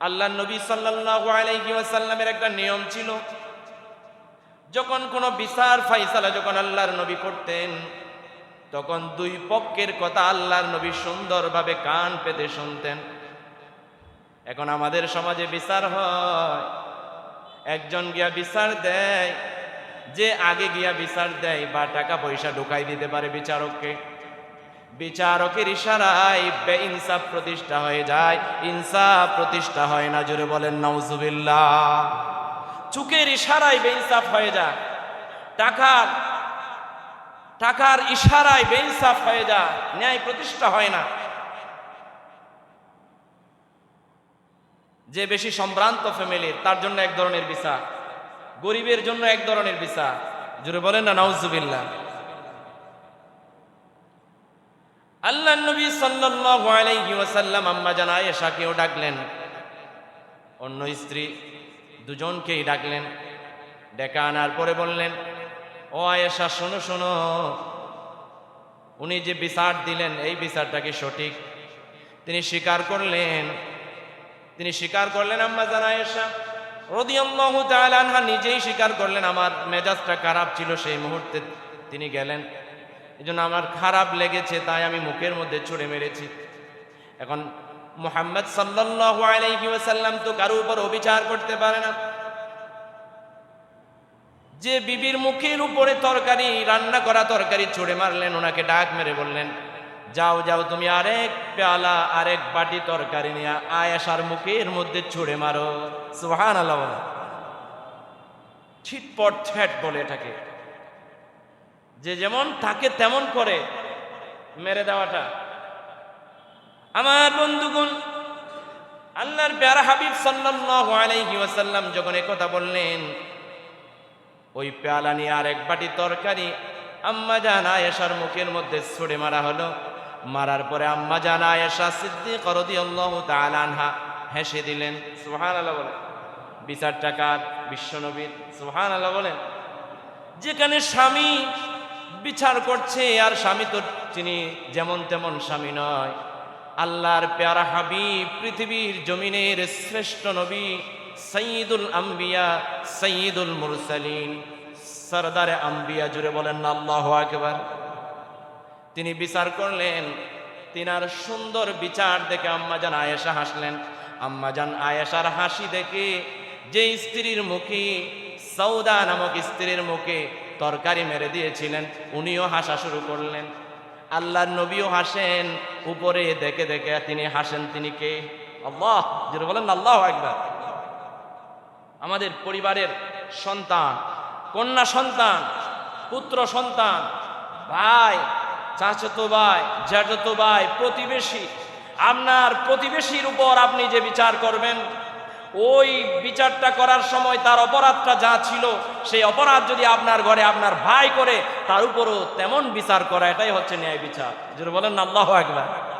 আল্লাহ নবী সাল্লাল্লাহু আলাইহি ওয়াসাল্লামের একটা নিয়ম ছিল, যখন কোনো বিচার ফাইসালা যখন আল্লাহর নবী করতেন, তখন দুই পক্ষের কথা আল্লাহর নবী সুন্দরভাবে কান পেতে শুনতেন। এখন আমাদের সমাজে বিচার হয়, একজন গিয়া বিচার দেয়, যে আগে গিয়া বিচার দেয় বা টাকা পয়সা ঢুকাই দিতে পারে বিচারককে। বিচারকের ইশারায় ইনসাফ প্রতিষ্ঠা হয়ে যায়। ইনসাফ প্রতিষ্ঠা হয় না জুড়ে বলেন নওজুবিল্লাহ চুকের ইশারায় বে ইনসাফ হয়ে যায়। টাকার টাকার ইশারায় বে ইনসাফ হয়ে যায়। ন্যায় প্রতিষ্ঠা হয় না। যে বেশি সম্ভ্রান্ত ফ্যামিলির, তার জন্য এক ধরনের বিচার। গরিবের জন্য এক ধরনের বিচার। জুড়ে বলেন না, নাউজুবিল্লাহ। আল্লাহ নবী সাল্লাল্লাহু আলাইহি ওয়াসাল্লাম আম্মা জান আয়েশাকেও ডাকলেন। অন্য স্ত্রী দুজনকেই ডাকলেন। ডেকে আনার পরে বললেন, ও আয়েশা, শোনো শোনো। উনি যে বিচার দিলেন, এই বিচারটা কি সঠিক? তিনি স্বীকার করলেন। তিনি স্বীকার করলেন, আম্মা জান তাআলা আনহা নিজেই স্বীকার করলেন, আমার মেজাজটা খারাপ ছিল সেই মুহূর্তে তিনি গেলেন। এই জন্য আমার খারাপ লেগেছে, তাই আমি মুখের মধ্যে ছুড়ে মেরেছি। এখন মুহাম্মদ ওয়াসাল্লাম তো কারও উপর অবিচার করতে পারে না। যে বিবির মুখের উপরে তরকারি, রান্না করা তরকারি ছুড়ে মারলেন, ওনাকে ডাক মেরে বললেন, যাও যাও, তুমি আরেক পেয়ালা, আরেক বাটি তরকারি নিয়ে আয়েশার মুখের মধ্যে ছুড়ে মারো। সুহান আল্লাহ ছিটপট ছ্যাট বলে এটাকে। যে যেমন থাকে তেমন করে মেরে দেওয়াটা। আমার বন্ধুগণ, আল্লাহর প্যারা হাবিব ওয়াসাল্লাম যখন কথা বললেন, ওই পেয়ালা নিয়ে আর এক বাটি তরকারি আম্মা জান আয়েশার মুখের মধ্যে ছুড়ে মারা হলো। মারার পরে আম্মা জান আয়েশা সিদ্দিক রাদিয়াল্লাহু তাআলা আনহা হেসে দিলেন, সুবহানাল্লাহ বলেন। বিচার টাকার বিশ্বনবীর, সুবহানাল্লাহ বলেন। যেখানে স্বামী বিচার করছে, আর স্বামী তো তিনি যেমন তেমন স্বামী নয়। আল্লাহর প্যারা হাবিব, পৃথিবীর জমিনের শ্রেষ্ঠ নবী সঈদুল আম্বিয়া সঈদুল মুরসালিন। সরদারে আম্বিয়া, জুড়ে বলেন আল্লাহ আকবার। তিনি বিচার করলেন, তিনার সুন্দর বিচার দেখে আম্মাজান আয়েশা হাসলেন। আম্মাজান আয়েশার হাসি দেখে যে স্ত্রীর মুখে সৌদা নামক স্ত্রীর মুখে তরকারি মেরে দিয়েছিলেন, উনিও হাসা শুরু করলেন। আল্লাহর নবীও হাসেন, উপরে দেখে দেখে তিনি হাসেন, তিনি কে? আল্লাহ যেটা বলেন, আল্লাহ একবার আমাদের পরিবারের সন্তান, কন্যা সন্তান, পুত্র সন্তান, ভাই, চাচাতো ভাই, জ্যাঠাতো ভাই, প্রতিবেশী, আপনার প্রতিবেশীর উপর আপনি যে বিচার করবেন ওই বিচারটা করার সময় তার অপরাধটা যা ছিল, সেই অপরাধ যদি আপনার ঘরে আপনার ভাই করে, তার উপরও তেমন বিচার করা, এটাই হচ্ছে ন্যায় বিচার। যদি বলেন আল্লাহ একবার